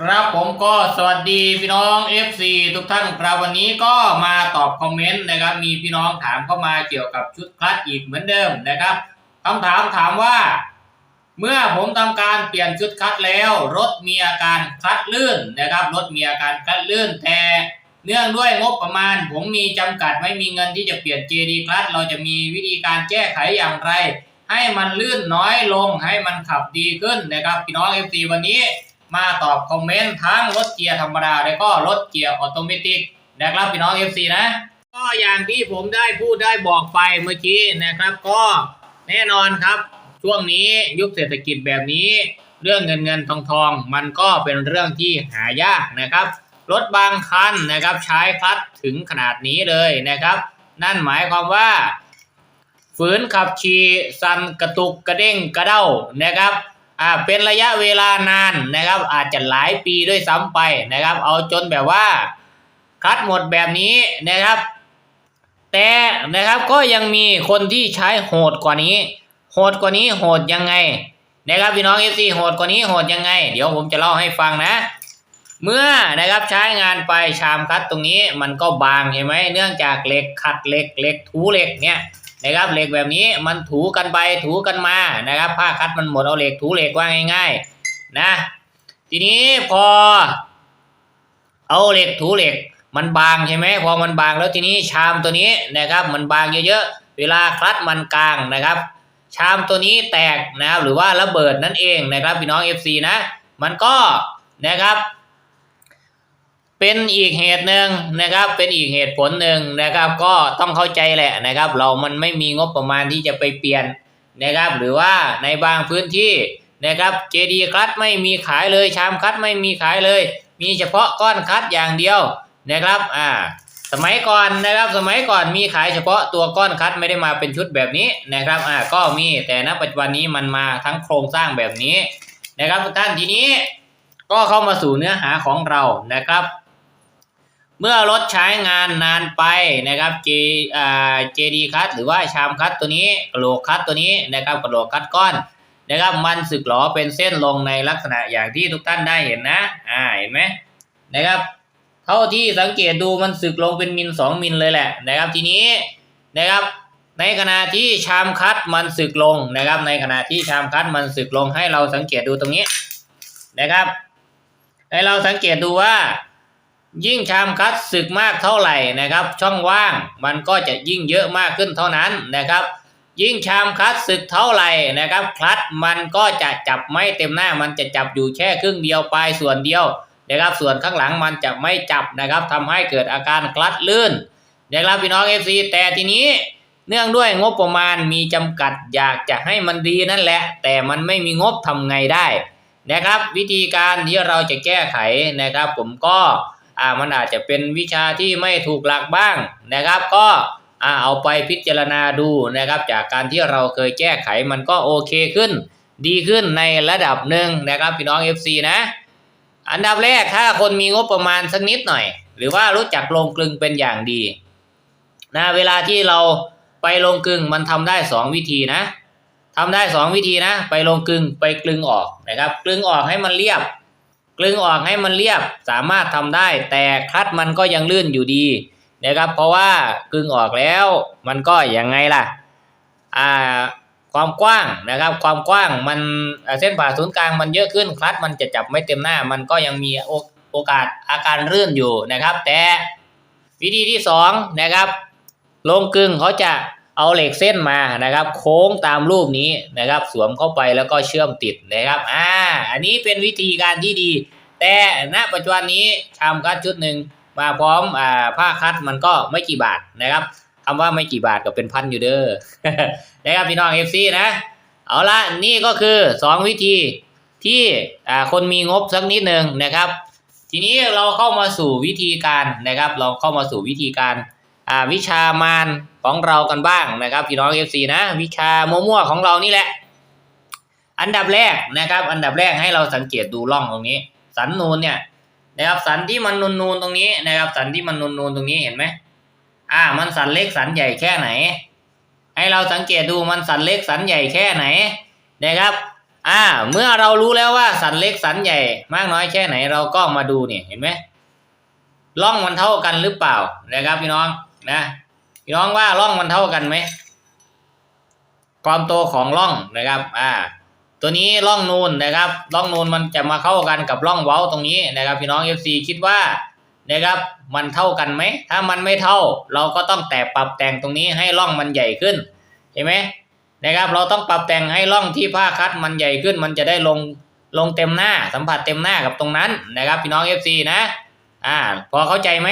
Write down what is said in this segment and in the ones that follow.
ครับผมก็สวัสดีพี่น้อง FC ทุกท่านครับวันนี้ก็มาตอบคอมเมนต์นะครับ มีพี่น้องถามเข้ามาเกี่ยวกับชุดคลัตช์อีกเหมือนเดิมนะครับคำถามถามว่า เมื่อผมทำการเปลี่ยนชุดคลัตช์แล้ว รถมีอาการคลัตช์ลื่นนะครับ รถมีอาการคลัตช์ลื่นแต่เนื่องด้วยงบประมาณ ผมมีจำกัดไม่มีเงินที่จะเปลี่ยน JD คลัตช์เราจะมีวิธีการแก้ไขอย่างไร ให้มันลื่นน้อยลงให้มันขับดีขึ้นนะครับ พี่น้อง FC วันนี้ มาตอบคอมเมนต์ทั้งรถเกียร์ธรรมดา และก็รถเกียร์ออโตเมติกนะครับพี่น้อง FC นะ ก็อย่างที่ผมได้พูดได้บอกไปเมื่อกี้นะครับ ก็แน่นอนครับ ช่วงนี้ยุคเศรษฐกิจแบบนี้ เรื่องเงินเงินทองทอง มันก็เป็นเรื่องที่หายากนะครับรถบางคันนะครับใช้คลัตถึงขนาดนี้เลยนะครับ นั่นหมายความว่า ฝืนขับขี่สั่นกระตุกกระเด้งกระเด้านะครับ อ่าเป็นระยะเวลานานนะครับ อาจจะหลายปีด้วยซ้ำไปนะครับ เอาจนแบบว่า คัดหมดแบบนี้นะครับ แต่นะครับก็ยังมีคนที่ใช้โหดกว่านี้ โหดกว่านี้โหดยังไง นะครับพี่น้องเอฟซีโหดกว่านี้โหดยังไง เดี๋ยวผมจะเล่าให้ฟังนะ เมื่อนะครับใช้งานไปชามคัดตรงนี้มันก็บางเห็นไหมเนื่องจากเหล็กขัดเหล็กเหล็กถูเหล็กเนี่ย นะครับเหล็กแบบนี้มันถูกันไปถูกันมานะครับ ผ้าคัดมันหมดเอาเหล็กถูเหล็กว่าง่าย ๆ นะ ทีนี้พอ เอาเหล็กถูเหล็ก มันบางใช่ไหมพอมันบางแล้วทีนี้ชามตัวนี้นะครับ มันบางเยอะๆเวลาคลัดมันกลางนะครับ ชามตัวนี้แตกนะครับหรือว่าระเบิดนั่นเองนะครับพี่น้อง FC นะ มันก็นะครับ เป็นอีกเหตุหนึ่งนะครับ เป็นอีกเหตุผลหนึ่งนะครับ ก็ต้องเข้าใจแหละนะครับ เรามันไม่มีงบประมาณที่จะไปเปลี่ยนนะครับ หรือว่าในบางพื้นที่นะครับเจดีคัดไม่มีขายเลยชามคัดไม่มีขายเลย มีเฉพาะก้อนคัดอย่างเดียวนะครับอ่าสมัยก่อนนะครับสมัยก่อนมีขายเฉพาะตัวก้อนคัดไม่ได้มาเป็นชุดแบบนี้นะครับอ่าก็มีแต่ณปัจจุบันนี้มันมาทั้งโครงสร้างแบบนี้นะครับทุกท่านทีนี้ก็เข้ามาสู่เนื้อหาของเรานะครับ เมื่อรถใช้งานนานไปนะครับ J อ่า JD คัตหรือว่าชามคัตตัวนี้กระโหลกคัตตัวนี้นะครับกระโหลกคัตก้อนนะครับมันสึกหรอเป็นเส้นลงในลักษณะอย่างที่ทุกท่านได้เห็นนะอ่าเห็นไหมนะครับเท่าที่สังเกตดูมันสึกลงเป็นมิลสองมิลเลยแหละนะครับทีนี้นะครับในขณะที่ชามคัตมันสึกลงนะครับ ในขณะที่ชามคัตมันสึกลงให้เราสังเกตดูตรงนี้นะครับ ให้เราสังเกตดูว่า ยิ่งชามคัดศึกมากเท่าไหร่นะครับ ช่องว่างมันก็จะยิ่งเยอะมากขึ้นเท่านั้นนะครับ ยิ่งชามคัดศึกเท่าไหร่นะครับคลัตช์มันก็จะจับไม่เต็มหน้ามันจะจับอยู่แค่ครึ่งเดียวปลายส่วนเดียวนะครับ ส่วนข้างหลังมันจะไม่จับนะครับทำให้เกิดอาการคลัตช์ลื่นนะครับพี่น้องเอฟซีแต่ทีนี้เนื่องด้วยงบประมาณมีจำกัดอยากจะให้มันดีนั่นแหละ แต่มันไม่มีงบทำไงได้นะครับ วิธีการที่เราจะแก้ไขนะครับ ผมก็ อ่ามันอาจจะเป็นวิชาที่ไม่ถูกหลักบ้างนะครับ ก็อ่าเอาไปพิจารณาดูนะครับ จากการที่เราเคยแก้ไขมันก็โอเคขึ้น ดีขึ้นในระดับหนึ่งนะครับพี่น้อง FC นะ อันดับแรกถ้าคนมีงบประมาณสักนิดหน่อย หรือว่ารู้จักลงกลึงเป็นอย่างดีนะเวลาที่เราไปลงกลึงมันทำได้สองวิธีนะทำได้สองวิธีนะ ไปลงกลึงไปกลึงออกนะครับกลึงออกให้มันเรียบ กลึงออกให้มันเรียบสามารถทำได้ แต่คลัดมันก็ยังลื่นอยู่ดีนะครับ เพราะว่ากลึงออกแล้วมันก็ยังไงล่ะอ่าความกว้างนะครับ ความกว้างมันเส้นผ่าศูนย์กลางมันเยอะขึ้นคลัดมันจะจับไม่เต็มหน้า มันก็ยังมีโอโอกาสอาการลื่นอยู่นะครับ แต่วิธีที่สองนะครับลงกลึงเขาจะ เอาเหล็กเส้นมานะครับ โค้งตามรูปนี้นะครับ สวมเข้าไปแล้วก็เชื่อมติดนะครับ อ่า อันนี้เป็นวิธีการที่ดี แต่ณปัจจุบันนี้ชามคัดชุดหนึ่งมาพร้อมอ่าผ้าคัดมันก็ไม่กี่บาทนะครับคำว่าไม่กี่บาทก็เป็นพันอยู่เด้อนะครับพี่น้องเอฟซีนะ เอาละนี่ก็คือสองวิธีที่อ่าคนมีงบสักนิดหนึ่งนะครับ ทีนี้เราเข้ามาสู่วิธีการนะครับ เราเข้ามาสู่วิธีการ วิชามารของเรากันบ้างนะครับพี่น้องเอฟซีนะ วิชามั่วๆของเรานี่แหละ อันดับแรกนะครับ อันดับแรกให้เราสังเกตดูร่องตรงนี้ สันนูนเนี่ยนะครับสันที่มันนูนๆตรงนี้นะครับ สันที่มันนูนๆตรงนี้เห็นไหมอ่า มันสันเล็กสันใหญ่แค่ไหน ให้เราสังเกตดูมันสันเล็กสันใหญ่แค่ไหนนะครับ อ่า เมื่อเรารู้แล้วว่าสันเล็กสันใหญ่ มากน้อยแค่ไหนเราก็มาดูเนี่ยเห็นไหมร่องมันเท่ากันหรือเปล่านะครับพี่น้อง นะพี่น้องว่าร่องมันเท่ากันไหมความโตของร่องนะครับ อ่า ตัวนี้ร่องนูนนะครับร่องนูนมันจะมาเข้ากันกับร่องเว้าตรงนี้นะครับ พี่น้อง FC คิดว่านะครับมันเท่ากันไหม ถ้ามันไม่เท่า เราก็ต้องแต่ปรับแต่งตรงนี้ให้ร่องมันใหญ่ขึ้นเห็นไหมนะครับ เราต้องปรับแต่งให้ร่องที่ผ้าคัดมันใหญ่ขึ้น มันจะได้ลงลงเต็มหน้าสัมผัสเต็มหน้ากับตรงนั้นนะครับ พี่น้อง FC นะ อ่า พอเข้าใจไหม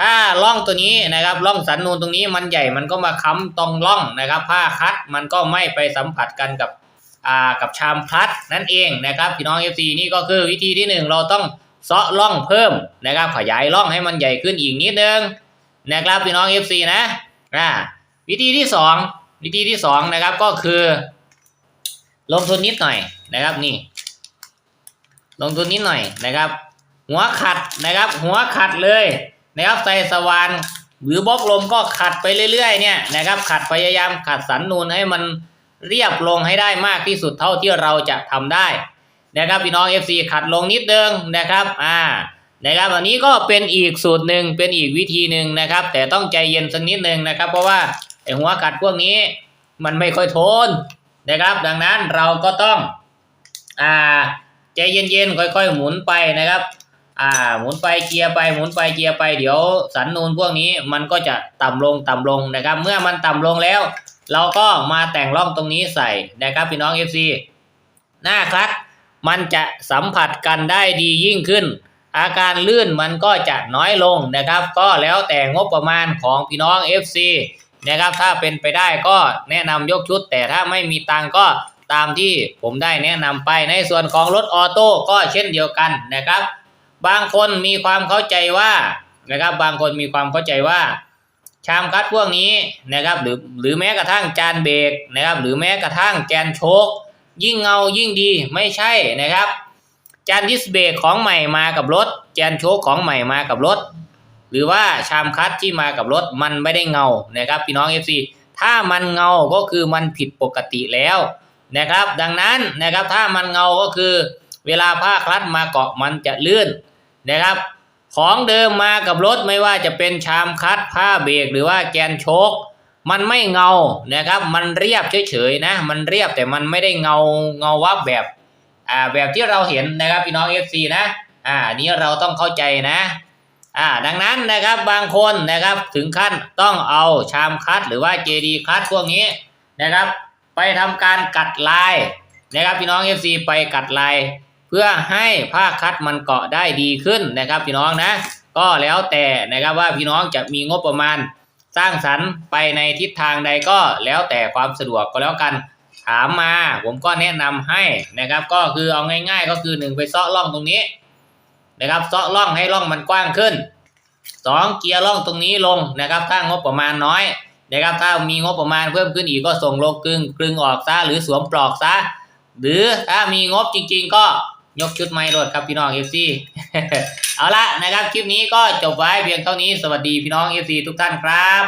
ถ้าร่องตัวนี้นะครับร่องสันนูนตรงนี้มันใหญ่มันก็มาค้ำตรงร่องนะครับ ผ้าคัดมันก็ไม่ไปสัมผัสกันกับอ่ากับชามพลัดนั่นเองนะครับพี่น้อง FC นี่ก็คือวิธีที่หนึ่งเราต้องเซาะร่องเพิ่มนะครับ ขยายร่องให้มันใหญ่ขึ้นอีกนิดนึงนะครับพี่น้อง FC นะอ่าวิธีที่สองวิธีที่สองนะครับก็คือ ลงทุนนิดหน่อยนะครับนี่ ลงทุนนิดหน่อยนะครับ หัวขัดนะครับ หัวขัดเลย นะครับใส่สว่านหรือบล็อกลมก็ขัดไปเรื่อยๆเนี่ยนะครับขัดพยายามขัดสันนูนให้มันเรียบลงให้ได้มากที่สุดเท่าที่เราจะทำได้นะครับพี่น้อง FC ขัดลงนิดนึงนะครับอ่านะครับอันนี้ก็เป็นอีกสูตรหนึ่งเป็นอีกวิธีหนึ่งนะครับ แต่ต้องใจเย็นสักนิดหนึ่งนะครับ เพราะว่าไอหัวขัดพวกนี้มันไม่ค่อยทนนะครับ ดังนั้นเราก็ต้องอ่าใจเย็นๆค่อย ๆ หมุนไปนะครับ อ่า หมุนไปเกียร์ไปหมุนไปเกียร์ไปเดี๋ยวสันนูนพวกนี้มันก็จะต่ำลงต่ำลงนะครับ เมื่อมันต่ำลงแล้ว เราก็มาแต่งร่องตรงนี้ใส่นะครับพี่น้อง FC หน้าคลัตช์มันจะสัมผัสกันได้ดียิ่งขึ้น อาการลื่นมันก็จะน้อยลงนะครับ ก็แล้วแต่งบประมาณของพี่น้อง FC นะครับถ้าเป็นไปได้ก็แนะนำยกชุด แต่ถ้าไม่มีตังก็ตามที่ผมได้แนะนำไปในส่วนของรถออโต้ก็เช่นเดียวกันนะครับ บางคนมีความเข้าใจว่านะครับ บางคนมีความเข้าใจว่า ชามคัดพวกนี้นะครับ หรือหรือแม้กระทั่งจานเบรกนะครับ หรือแม้กระทั่งแกนโชคยิ่งเงายิ่งดีไม่ใช่นะครับจานดิสเบรกของใหม่มากับรถแกนโชคของใหม่มากับรถ หรือว่าชามคัดที่มากับรถมันไม่ได้เงานะครับพี่น้อง FC ถ้ามันเงาก็คือมันผิดปกติแล้วนะครับ ดังนั้นนะครับถ้ามันเงาก็คือ เวลาผ้าคลัดมาเกาะมันจะลื่นนะครับ ของเดิมมากับรถไม่ว่าจะเป็นชามคัดผ้าเบรกหรือว่าแกนโชคมันไม่เงานะครับ มันเรียบเฉยๆนะ มันเรียบแต่มันไม่ได้เงาเงาวับแบบอ่าแบบที่เราเห็นนะครับพี่น้อง FC นะอ่านนี้เราต้องเข้าใจนะอ่าดังนั้นนะครับบางคนนะครับถึงขั้นต้องเอาชามคัดหรือว่า JD คัดพวกนี้นะครับ ไปทำการกัดลายนะครับพี่น้อง FC ไปกัดลาย เพื่อให้ผ้าคัดมันเกาะได้ดีขึ้นนะครับพี่น้องนะ ก็แล้วแต่นะครับว่าพี่น้องจะมีงบประมาณ สร้างสรรค์ไปในทิศทางใดก็แล้วแต่ความสะดวกก็แล้วกันถามมา ผมก็แนะนำให้นะครับ ก็คือเอาง่าย ๆ ก็คือหนึ่งไปเซาะร่องตรงนี้นะครับเซาะร่องให้ร่องมันกว้างขึ้นสองเกียร์ร่องตรงนี้ลงนะครับ ถ้างบประมาณน้อยนะครับถ้ามีงบประมาณเพิ่มขึ้นอีกก็ส่งลงกลึงกลึงออกซะหรือสวมปลอกซะหรือถ้ามีงบจริง ๆ ก็ ยกชุดไม้รถครับพี่น้องเอฟซีเอาละนะครับ คลิปนี้ก็จบไว้เพียงเท่านี้สวัสดีพี่น้องเอฟซีทุกท่านครับ